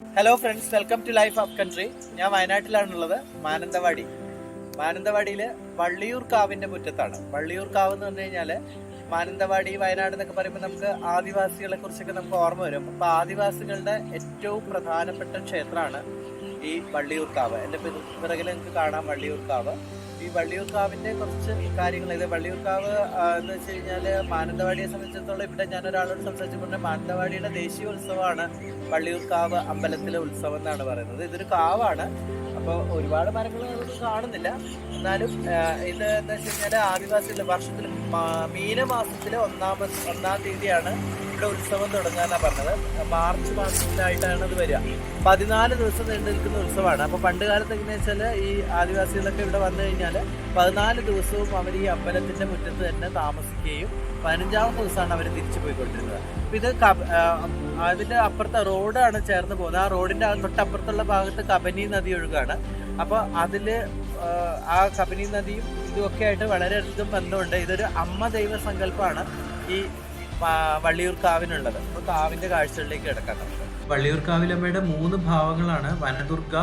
Hello friends welcome to life of country ഞാൻ വയനാട്ടിലാണുള്ളത് മാനന്തവാടി. മാനന്തവാടിയിൽ വള്ളിയൂർ കാവിന്റെ മുറ്റത്താണ്. വള്ളിയൂർ കാവ് എന്ന് പറഞ്ഞു കഴിഞ്ഞാൽ മാനന്തവാടി വയനാട് എന്നൊക്കെ പറയുമ്പോൾ നമുക്ക് ആദിവാസികളെ കുറിച്ചൊക്കെ നമുക്ക് ഓർമ്മ വരും. അപ്പോൾ ആദിവാസികളുടെ ഏറ്റവും പ്രധാനപ്പെട്ട ക്ഷേത്രമാണ് ഈ വള്ളിയൂർ കാവ്. എന്റെ പിറകിൽ നിങ്ങൾക്ക് കാണാം വള്ളിയൂർ കാവ്. ഈ വള്ളിയൂർക്കാവിന്റെ കുറച്ച് കാര്യങ്ങൾ. ഇത് വള്ളിയൂർക്കാവ് എന്ന് വെച്ച് കഴിഞ്ഞാൽ മാനന്തവാടിയെ സംബന്ധിച്ചിടത്തോളം ഇവിടെ ഞാൻ ഒരാളോട് സംസാരിച്ചിട്ടുണ്ട് മാനന്തവാടിയുടെ ദേശീയ ഉത്സവമാണ് വള്ളിയൂർക്കാവ് അമ്പലത്തിലെ ഉത്സവം എന്നാണ് പറയുന്നത്. ഇതൊരു കാവാണ്. അപ്പോൾ ഒരുപാട് മരങ്ങൾ നമുക്ക് കാണുന്നില്ല. എന്നാലും ഇത് എന്താ വെച്ച് കഴിഞ്ഞാൽ ആദിവാസികൾ വർഷത്തിൽ മീനമാസത്തിലെ ഒന്നാമത് ഒന്നാം തീയതിയാണ് ഇവിടെ ഉത്സവം തുടങ്ങാന്നാണ് പറഞ്ഞത്. മാർച്ച് മാസത്തിലായിട്ടാണ് ഇത് വരിക. പതിനാല് ദിവസം നീണ്ടു നിൽക്കുന്ന ഉത്സവമാണ്. അപ്പോൾ പണ്ട് കാലത്ത് എങ്ങനെയാ വെച്ചാൽ ഈ ആദിവാസികളൊക്കെ ഇവിടെ വന്നു കഴിഞ്ഞാൽ പതിനാല് ദിവസവും അവർ ഈ അമ്പലത്തിന്റെ മുറ്റത്ത് തന്നെ താമസിക്കുകയും പതിനഞ്ചാമത്തെ ദിവസമാണ് അവർ തിരിച്ചു പോയിക്കൊണ്ടിരുന്നത്. അപ്പൊ ഇത് അതിന്റെ അപ്പുറത്തെ റോഡാണ് ചേർന്ന് പോകുന്നത്. ആ റോഡിന്റെ തൊട്ടപ്പുറത്തുള്ള ഭാഗത്ത് കബനി നദി ഒഴുകാണ്. അപ്പോൾ അതിൽ ആ, ആ കബനി നദിയും ഇതുമൊക്കെ ആയിട്ട് വളരെയധികം ബന്ധമുണ്ട്. ഇതൊരു അമ്മ ദൈവ സങ്കല്പമാണ്. ഈ ആ, വള്ളിയൂർ കാവിനുള്ളത്. അപ്പോൾ കാവിന്റെ കാഴ്ചകളിലേക്ക് കിടക്കാം നമുക്ക്. വള്ളിയൂർക്കാവിലമ്മയുടെ മൂന്ന് ഭാവങ്ങളാണ് വനദുർഗ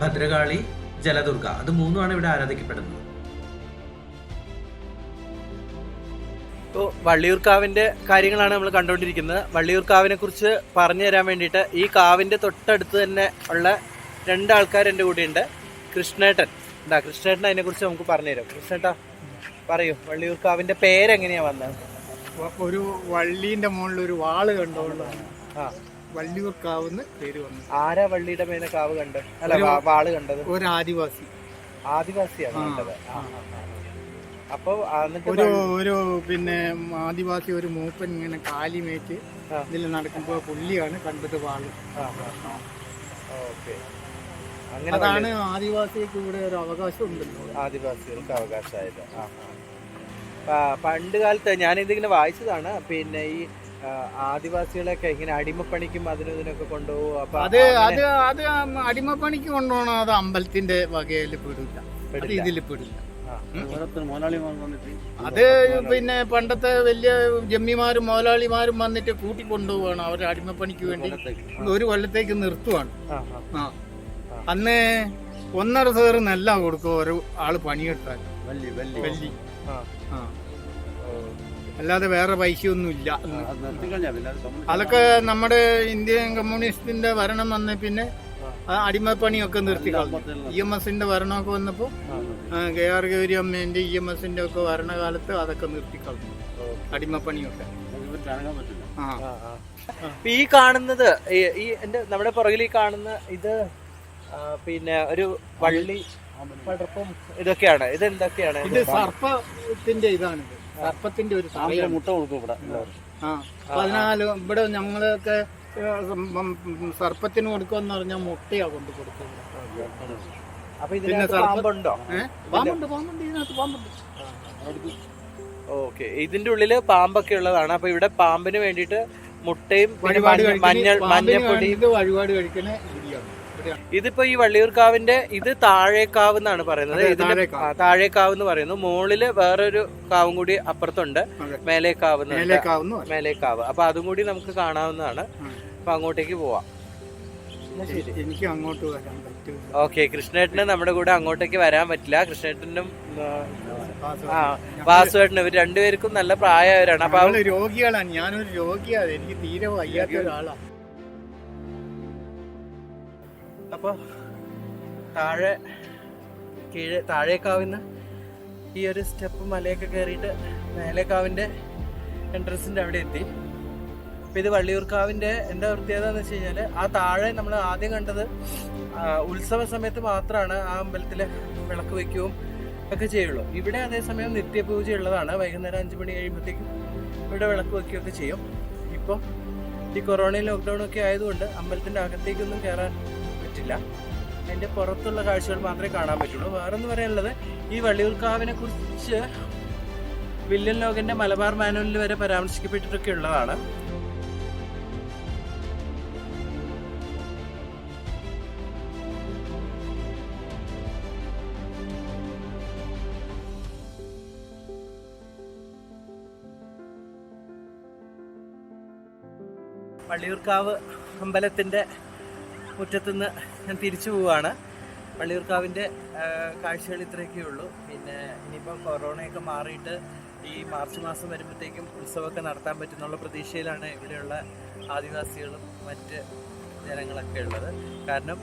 ഭദ്രകാളി ജലദുർഗ. അത് മൂന്നുമാണ് ഇവിടെ ആരാധിക്കപ്പെടുന്നത്. ഇപ്പോൾ വള്ളിയൂർക്കാവിന്റെ കാര്യങ്ങളാണ് നമ്മൾ കണ്ടുകൊണ്ടിരിക്കുന്നത്. വള്ളിയൂർക്കാവിനെ കുറിച്ച് പറഞ്ഞു തരാൻ വേണ്ടിയിട്ട് ഈ കാവിന്റെ തൊട്ടടുത്ത് തന്നെ ഉള്ള രണ്ടാൾക്കാർ എന്റെ കൂടെയുണ്ട്. കൃഷ്ണേട്ടൻ. എന്താ കൃഷ്ണേട്ടൻ അതിനെക്കുറിച്ച് നമുക്ക് പറഞ്ഞുതരാം. കൃഷ്ണേട്ടാ പറയൂ വള്ളിയൂർക്കാവിന്റെ പേരെങ്ങനെയാണ് വന്നത്? ഒരു വള്ളീന്റെ മുകളിൽ ഒരു വാൾ കണ്ടോണ്ടാണ് ആ. വള്ളിയൂർക്കാവുന്ന് പേര് വന്നു. ആരാ വള്ളിയുടെ മേലെ കാവ് കണ്ടത് അല്ല വാ- വാൾ കണ്ടത്? ഒരു ആദിവാസി. ആദിവാസിയാണ് ആ, ആ. അപ്പൊ എന്നിട്ട് ഒരു ഒരു പിന്നെ ആദിവാസി ഒരു മൂപ്പൻ ഇങ്ങനെ കാലിമേറ്റ് ആ. ഇതിൽ നടക്കുമ്പോ പുള്ളിയാണ് കണ്ടത് വാൾ. ഓക്കെ. അങ്ങനെ അതാണ് ആദിവാസിക്ക് ഇവിടെ ഒരു അവകാശം ഉണ്ടല്ലോ ആദിവാസികൾക്ക് അവകാശമായത്. ആ, ആ. പണ്ട് കാലത്ത് ഞാനിതിങ്ങനെ വായിച്ചതാണ്. പിന്നെ ഈ ആദിവാസികളൊക്കെ ആദിവാസികളെയൊക്കെ ഇങ്ങനെ അടിമപ്പണിക്കും അതിനും ഇതിനൊക്കെ കൊണ്ടുപോകും. അപ്പൊ അത് അങ്ങനെ അത് അത് അടിമപ്പണിക്ക് കൊണ്ടുപോകണം അത് അമ്പലത്തിന്റെ വകയിൽ പെടില്ല? അത് പെടില്ല. ഇതിൽ പെടില്ല. അത് പിന്നെ പണ്ടത്തെ വലിയ ജമ്മിമാരും മുതലാളിമാരും വന്നിട്ട് കൂട്ടിക്കൊണ്ടുപോവാണ്. അവരുടെ അടിമപ്പണിക്ക് വേണ്ടി ഒരു കൊല്ലത്തേക്ക്. നിർത്തുവാണ്. ആ, ആ. ആ. അന്ന് ഒന്നര സേറ് നെല്ല കൊടുക്കും. ഒരു ആൾ പണിയെടുത്താൽ വെള്ളി ആ. ആ. ഓ. അല്ലാതെ വേറെ പൈസയൊന്നും ഇല്ല അന്ന്. അതൊക്കെ നമ്മുടെ ഇന്ത്യൻ കമ്മ്യൂണിസ്റ്റിന്റെ ഭരണം വന്ന പിന്നെ അടിമപ്പണിയൊക്കെ നിർത്തി ഇ എം എസിന്റെ ഭരണമൊക്കെ വന്നപ്പോ ആ. കെ ആർ ഗൗരി അമ്മേന്റെ ഇ എം എസിന്റെ ഒക്കെ ഭരണകാലത്ത് അതൊക്കെ നിർത്തി കളഞ്ഞു. ഓ. അടിമപ്പണിയൊക്കെ. ആ. ഈ കാണുന്നത് ഈ- ഈ എന്റെ നമ്മുടെ പുറകിൽ ഈ കാണുന്ന ഇത് പിന്നെ ഒരു വള്ളി പടർപ്പും ഇതൊക്കെയാണ്. ഇത് എന്തൊക്കെയാണ് ഇത് സർപ്പത്തിന്റെ ഇതാണിത് സർപ്പത്തിന്റെ ഒരു സമയം മുട്ട കൊടുക്കും ഇവിടെ ആ പതിനാല് ഇവിടെ ഞങ്ങളൊക്കെ സർപ്പത്തിന് കൊടുക്കുമെന്ന് പറഞ്ഞാൽ മുട്ടയാ കൊണ്ട് കൊടുക്കുന്നത്. അപ്പൊ ഇതിനകത്ത് സർപ്പ- പാമ്പുണ്ടോ? ഏഹ് പാമ്പുണ്ട് പാമ്പുണ്ട്. ഇതിനകത്ത് പാമ്പുണ്ട്. ഓക്കെ ഇതിന്റെ ഉള്ളിൽ പാമ്പൊക്കെ ഉള്ളതാണ്. അപ്പൊ ഇവിടെ പാമ്പിന് വേണ്ടിയിട്ട് മുട്ടയും മഞ്ഞൾ മഞ്ഞപ്പൊടി വഴിപാട് കഴിക്കണ. ഇതിപ്പോ ഈ വള്ളിയൂർക്കാവിന്റെ ഇത് താഴേക്കാവ് എന്നാണ് പറയുന്നത്. ഇതിന്റെ താഴേക്കാവ്. എന്ന് പറയുന്നു. മുകളിൽ വേറൊരു കാവും കൂടി അപ്പുറത്തുണ്ട്. മേലേക്കാവ്. മേലേക്കാവ് അപ്പൊ അതും കൂടി നമുക്ക് കാണാവുന്നതാണ്. അപ്പൊ അങ്ങോട്ടേക്ക് പോവാം. എനിക്ക് അങ്ങോട്ട് വരാൻ ഓക്കെ കൃഷ്ണേട്ടന് നമ്മുടെ കൂടെ അങ്ങോട്ടേക്ക് വരാൻ പറ്റില്ല. കൃഷ്ണേട്ടനും ആ വാസുവേട്ടനും ഇവർ രണ്ടുപേർക്കും നല്ല പ്രായമായവരാണ്. അപ്പൊ രോഗികളാണ്. ഞാനൊരു രോഗിയാണ്. എനിക്ക് തീരെ വയ്യാത്ത ഒരാളാണ്. അപ്പൊ താഴെ കീഴെ താഴേക്കാവിന്ന് ഈ ഒരു സ്റ്റെപ്പ് മലയൊക്കെ കയറിയിട്ട് മേലേക്കാവിന്റെ എൻട്രൻസിന്റെ അവിടെ എത്തി. അപ്പോൾ ഇത് വള്ളിയൂർക്കാവിന്റെ എന്താ പ്രത്യേകത എന്ന് വെച്ച് കഴിഞ്ഞാൽ ആ താഴെ നമ്മൾ ആദ്യം കണ്ടത് ഉത്സവ സമയത്ത് മാത്രമാണ് ആ അമ്പലത്തിൽ വിളക്ക് വയ്ക്കുകയും ഒക്കെ ചെയ്യുള്ളൂ. ഇവിടെ അതേസമയം നിത്യപൂജ ഉള്ളതാണ് വൈകുന്നേരം അഞ്ച് മണി കഴിയുമ്പോഴത്തേക്കും ഇവിടെ വിളക്ക് വയ്ക്കുകയൊക്കെ ചെയ്യും. ഇപ്പം ഈ കൊറോണയും ലോക്ക്ഡൗൺ ഒക്കെ ആയതുകൊണ്ട് അമ്പലത്തിന്റെ അകത്തേക്കൊന്നും കയറാൻ പറ്റില്ല. അതിന്റെ പുറത്തുള്ള കാഴ്ചകൾ മാത്രമേ കാണാൻ പറ്റുള്ളൂ. വേറൊന്ന് പറയാനുള്ളത് ഈ വള്ളിയൂർക്കാവിനെ കുറിച്ച് വില്യൻ ലോകന്റെ മലബാർ മാനുവലിൽ വരെ പരാമർശിക്കപ്പെട്ടിട്ടൊക്കെ ഉള്ളതാണ്. വള്ളിയൂർക്കാവ് അമ്പലത്തിന്റെ മുറ്റത്തുനിന്ന് ഞാൻ തിരിച്ചു പോവുകയാണ് വള്ളിയൂർക്കാവിന്റെ കാഴ്ചകൾ ഇത്രയൊക്കെ ഉള്ളൂ. പിന്നെ ഇനിയിപ്പോൾ കൊറോണയൊക്കെ മാറിയിട്ട് ഈ മാർച്ച് മാസം വരുമ്പോഴത്തേക്കും ഉത്സവമൊക്കെ നടത്താൻ പറ്റുന്നുള്ള പ്രതീക്ഷയിലാണ് ഇവിടെയുള്ള ആദിവാസികളും മറ്റ് ജനങ്ങളൊക്കെ ഉള്ളത്. കാരണം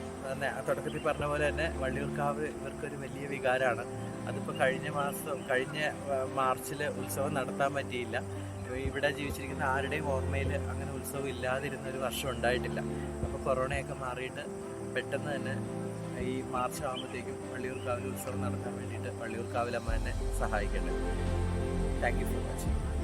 തുടക്കത്തിൽ പറഞ്ഞ പോലെ തന്നെ വള്ളിയൂർക്കാവ് ഇവർക്കൊരു വലിയ വികാരമാണ്. അതിപ്പോൾ കഴിഞ്ഞ മാസം കഴിഞ്ഞ മാർച്ചിൽ ഉത്സവം നടത്താൻ പറ്റിയില്ല. ഇവിടെ ജീവിച്ചിരിക്കുന്ന ആരുടെയും ഓർമ്മയിൽ അങ്ങനെ ഉത്സവം ഇല്ലാതിരുന്ന ഒരു വർഷം ഉണ്ടായിട്ടില്ല. കൊറോണയൊക്കെ മാറിയിട്ട് പെട്ടെന്ന് തന്നെ ഈ മാർച്ച് ആകുമ്പോഴത്തേക്കും വള്ളിയൂർക്കാവിൽ ഉത്സവം നടത്താൻ വേണ്ടിയിട്ട് വള്ളിയൂർക്കാവിലമ്മ എന്നെ സഹായിക്കേണ്ടത് താങ്ക് യു സോ വാച്ചിങ്